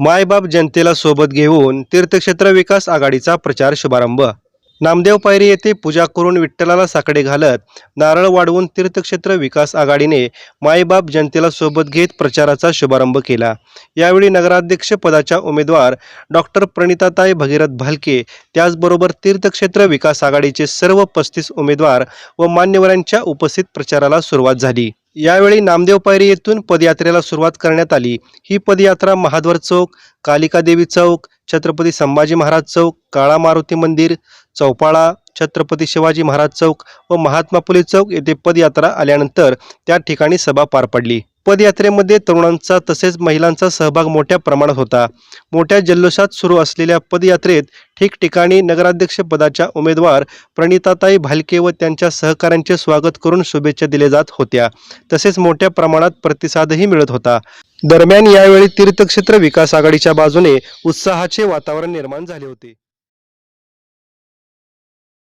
मायबाप जनतेला सोबत घेऊन तीर्थक्षेत्र विकास आघाडीचा प्रचार शुभारंभ. नामदेव पायरी येथे पूजा करून विठ्ठलाला साकडे घालत नारळ वाढवून तीर्थक्षेत्र विकास आघाडीने मायबाप जनतेला सोबत घेत प्रचाराचा शुभारंभ केला. यावेळी नगराध्यक्ष पदाच्या उमेदवार डॉक्टर प्रणिताताई भगीरथ भालके त्याचबरोबर तीर्थक्षेत्र विकास आघाडीचे सर्व पस्तीस उमेदवार व मान्यवरांच्या उपस्थित प्रचाराला सुरुवात झाली. यावेळी नामदेव पायरी येथून पदयात्रेला सुरुवात करण्यात आली. ही पदयात्रा महाद्वार चौक कालिकादेवी चौक छत्रपती संभाजी महाराज चौक काळा मारुती मंदिर चौपाळा छत्रपती शिवाजी महाराज चौक व महात्मा फुले चौक येथे पदयात्रा आल्यानंतर त्या ठिकाणी सभा पार पडली. पदयात्रेमध्ये तरुणांचा तसेच महिलांचा सहभाग मोठ्या प्रमाणात होता. मोठ्या जल्लोषात सुरू असलेल्या पदयात्रेत ठिकठिकाणी नगराध्यक्ष पदाच्या उमेदवार प्रणिताताई भालके व त्यांच्या सहकाऱ्यांचे स्वागत करून शुभेच्छा दिल्या जात होत्या. तसेच मोठ्या प्रमाणात प्रतिसादही मिळत होता. दरम्यान यावेळी तीर्थक्षेत्र विकास आघाडीच्या बाजूने उत्साहाचे वातावरण निर्माण झाले होते.